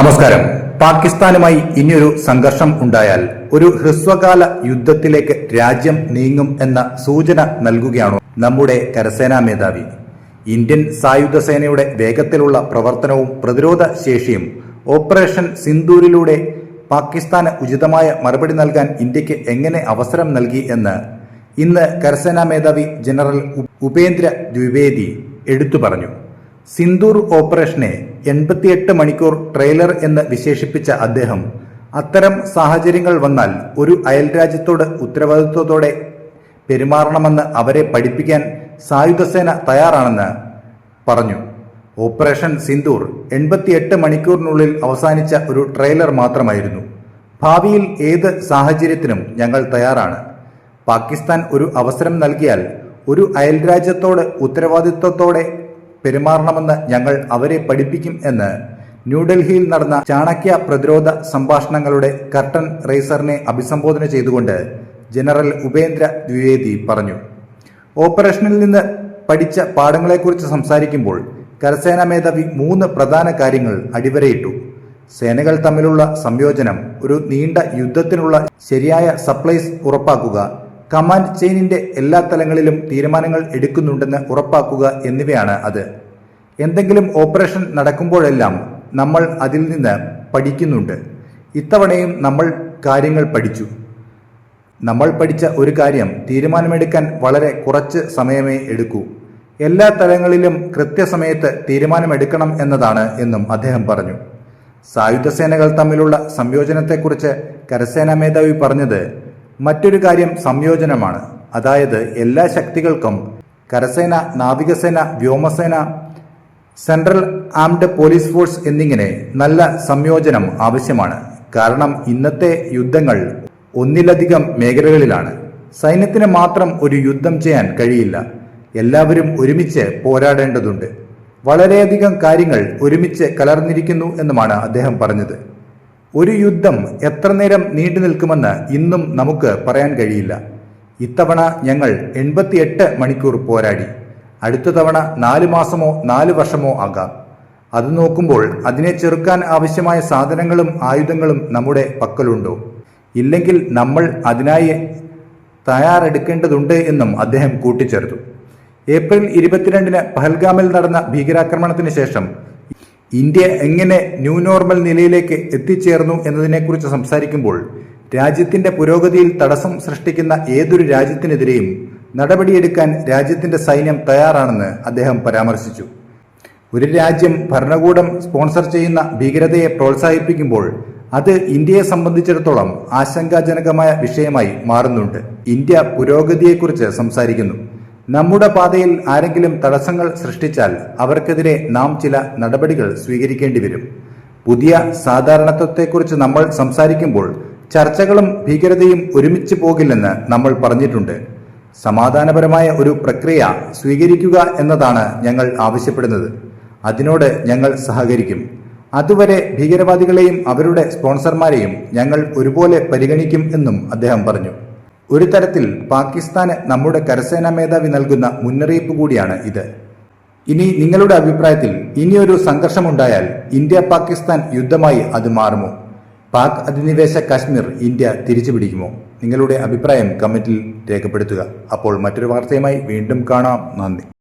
നമസ്കാരം. പാകിസ്ഥാനുമായി ഇനിയൊരു സംഘർഷം ഉണ്ടായാൽ ഒരു ഹ്രസ്വകാല യുദ്ധത്തിലേക്ക് രാജ്യം നീങ്ങും എന്ന സൂചന നൽകുകയാണോ നമ്മുടെ കരസേനാ മേധാവി? ഇന്ത്യൻ സായുധ സേനയുടെ വേഗത്തിലുള്ള പ്രവർത്തനവും പ്രതിരോധ ശേഷിയും ഓപ്പറേഷൻ സിന്ദൂരിലൂടെ പാകിസ്ഥാന് ഉചിതമായ മറുപടി നൽകാൻ ഇന്ത്യയ്ക്ക് എങ്ങനെ അവസരം നൽകി എന്ന് ഇന്ന് കരസേനാ മേധാവി ജനറൽ ഉപേന്ദ്ര ദ്വിവേദി എടുത്തു പറഞ്ഞു. സിന്ദൂർ ഓപ്പറേഷനെ എൺപത്തിയെട്ട് മണിക്കൂർ ട്രെയിലർ എന്ന് വിശേഷിപ്പിച്ച അദ്ദേഹം അത്തരം സാഹചര്യങ്ങൾ വന്നാൽ ഒരു അയൽരാജ്യത്തോട് ഉത്തരവാദിത്വത്തോടെ പെരുമാറണമെന്ന് അവരെ പഠിപ്പിക്കാൻ സായുധസേന തയ്യാറാണെന്ന് പറഞ്ഞു. ഓപ്പറേഷൻ സിന്ദൂർ എൺപത്തിയെട്ട് മണിക്കൂറിനുള്ളിൽ അവസാനിച്ച ഒരു ട്രെയിലർ മാത്രമായിരുന്നു. ഭാവിയിൽ ഏത് സാഹചര്യത്തിനും ഞങ്ങൾ തയ്യാറാണ്. പാകിസ്ഥാൻ ഒരു അവസരം നൽകിയാൽ ഒരു അയൽരാജ്യത്തോട് ഉത്തരവാദിത്വത്തോടെ പെരുമാറണമെന്ന് ഞങ്ങൾ അവരെ പഠിപ്പിക്കും എന്ന് ന്യൂഡൽഹിയിൽ നടന്ന ചാണക്യ പ്രതിരോധ സംഭാഷണങ്ങളുടെ കർട്ടൻ റേസറിനെ അഭിസംബോധന ചെയ്തുകൊണ്ട് ജനറൽ ഉപേന്ദ്ര ദ്വിവേദി പറഞ്ഞു. ഓപ്പറേഷനിൽ നിന്ന് പഠിച്ച പാഠങ്ങളെക്കുറിച്ച് സംസാരിക്കുമ്പോൾ കരസേനാ മേധാവി മൂന്ന് പ്രധാന കാര്യങ്ങൾ അടിവരയിട്ടു. സേനകൾ തമ്മിലുള്ള സംയോജനം ഒരു നീണ്ട യുദ്ധത്തിനുള്ള ശരിയായ സപ്ലൈസ് ഉറപ്പാക്കുക കമാൻഡ് ചെയിനിന്റെ എല്ലാ തലങ്ങളിലും തീരുമാനങ്ങൾ എടുക്കുന്നുണ്ടെന്ന് ഉറപ്പാക്കുക എന്നിവയാണ് അത്. എന്തെങ്കിലും ഓപ്പറേഷൻ നടക്കുമ്പോഴെല്ലാം നമ്മൾ അതിൽ നിന്ന് പഠിക്കുന്നുണ്ട്. ഇത്തവണയും നമ്മൾ കാര്യങ്ങൾ പഠിച്ചു. നമ്മൾ പഠിച്ച ഒരു കാര്യം തീരുമാനമെടുക്കാൻ വളരെ കുറച്ച് സമയമേ എടുക്കൂ. എല്ലാ തലങ്ങളിലും കൃത്യസമയത്ത് തീരുമാനമെടുക്കണം എന്നതാണ് എന്നും അദ്ദേഹം പറഞ്ഞു. സായുധ സേനകൾ തമ്മിലുള്ള സംയോജനത്തെക്കുറിച്ച് കരസേനാ മേധാവി പറഞ്ഞത് മറ്റൊരു കാര്യം സംയോജനമാണ്. അതായത് എല്ലാ ശക്തികൾക്കും കരസേന നാവികസേന വ്യോമസേന സെൻട്രൽ ആംഡ് പോലീസ് ഫോഴ്സ് എന്നിങ്ങനെ നല്ല സംയോജനം ആവശ്യമാണ്. കാരണം ഇന്നത്തെ യുദ്ധങ്ങൾ ഒന്നിലധികം മേഖലകളിലാണ്. സൈന്യത്തിന് മാത്രം ഒരു യുദ്ധം ചെയ്യാൻ കഴിയില്ല. എല്ലാവരും ഒരുമിച്ച് പോരാടേണ്ടതുണ്ട്. വളരെയധികം കാര്യങ്ങൾ ഒരുമിച്ച് കലർന്നിരിക്കുന്നു എന്നുമാണ് അദ്ദേഹം പറഞ്ഞത്. ഒരു യുദ്ധം എത്ര നേരം നീണ്ടു നിൽക്കുമെന്ന് ഇന്നും നമുക്ക് പറയാൻ കഴിയില്ല. ഇത്തവണ ഞങ്ങൾ എൺപത്തിയെട്ട് മണിക്കൂർ പോരാടി. അടുത്ത തവണ നാല് മാസമോ നാല് വർഷമോ ആകാം. അത് നോക്കുമ്പോൾ അതിനെ ചെറുക്കാൻ ആവശ്യമായ സാധനങ്ങളും ആയുധങ്ങളും നമ്മുടെ പക്കലുണ്ടോ? ഇല്ലെങ്കിൽ നമ്മൾ അതിനായി തയ്യാറെടുക്കേണ്ടതുണ്ട് എന്നും അദ്ദേഹം കൂട്ടിച്ചേർത്തു. ഏപ്രിൽ ഇരുപത്തിരണ്ടിന് പഹൽഗാമിൽ നടന്ന ഭീകരാക്രമണത്തിന് ശേഷം ഇന്ത്യ എങ്ങനെ ന്യൂ നോർമൽ നിലയിലേക്ക് എത്തിച്ചേർന്നു എന്നതിനെക്കുറിച്ച് സംസാരിക്കുമ്പോൾ രാജ്യത്തിന്റെ പുരോഗതിയിൽ തടസ്സം സൃഷ്ടിക്കുന്ന ഏതൊരു രാജ്യത്തിനെതിരെയും നടപടിയെടുക്കാൻ രാജ്യത്തിന്റെ സൈന്യം തയ്യാറാണെന്ന് അദ്ദേഹം പരാമർശിച്ചു. ഒരു രാജ്യം ഭരണകൂടം സ്പോൺസർ ചെയ്യുന്ന ഭീകരതയെ പ്രോത്സാഹിപ്പിക്കുമ്പോൾ അത് ഇന്ത്യയെ സംബന്ധിച്ചിടത്തോളം ആശങ്കാജനകമായ വിഷയമായി മാറുന്നുണ്ട്. ഇന്ത്യ പുരോഗതിയെക്കുറിച്ച് സംസാരിക്കുന്നു. നമ്മുടെ പാതയിൽ ആരെങ്കിലും തടസ്സങ്ങൾ സൃഷ്ടിച്ചാൽ അവർക്കെതിരെ നാം ചില നടപടികൾ സ്വീകരിക്കേണ്ടി വരും. പുതിയ സാധാരണത്വത്തെക്കുറിച്ച് നമ്മൾ സംസാരിക്കുമ്പോൾ ചർച്ചകളും ഭീകരതയും ഒരുമിച്ച് പോകില്ലെന്ന് നമ്മൾ പറഞ്ഞിട്ടുണ്ട്. സമാധാനപരമായ ഒരു പ്രക്രിയ സ്വീകരിക്കുക എന്നതാണ് ഞങ്ങൾ ആവശ്യപ്പെടുന്നത്. അതിനോട് ഞങ്ങൾ സഹകരിക്കും. അതുവരെ ഭീകരവാദികളെയും അവരുടെ സ്പോൺസർമാരെയും ഞങ്ങൾ ഒരുപോലെ പരിഗണിക്കും എന്നും അദ്ദേഹം പറഞ്ഞു. ഒരു തരത്തിൽ പാകിസ്ഥാന് നമ്മുടെ കരസേനാ മേധാവി നൽകുന്ന മുന്നറിയിപ്പ് കൂടിയാണ് ഇത്. ഇനി നിങ്ങളുടെ അഭിപ്രായത്തിൽ ഇനിയൊരു സംഘർഷമുണ്ടായാൽ ഇന്ത്യ പാകിസ്ഥാൻ യുദ്ധമായി അത് മാറുമോ? പാക് അധിനിവേശ കാശ്മീർ ഇന്ത്യ തിരിച്ചു പിടിക്കുമോ? നിങ്ങളുടെ അഭിപ്രായം കമന്റിൽ രേഖപ്പെടുത്തുക. അപ്പോൾ മറ്റൊരു വാർത്തയുമായി വീണ്ടും കാണാം. നന്ദി.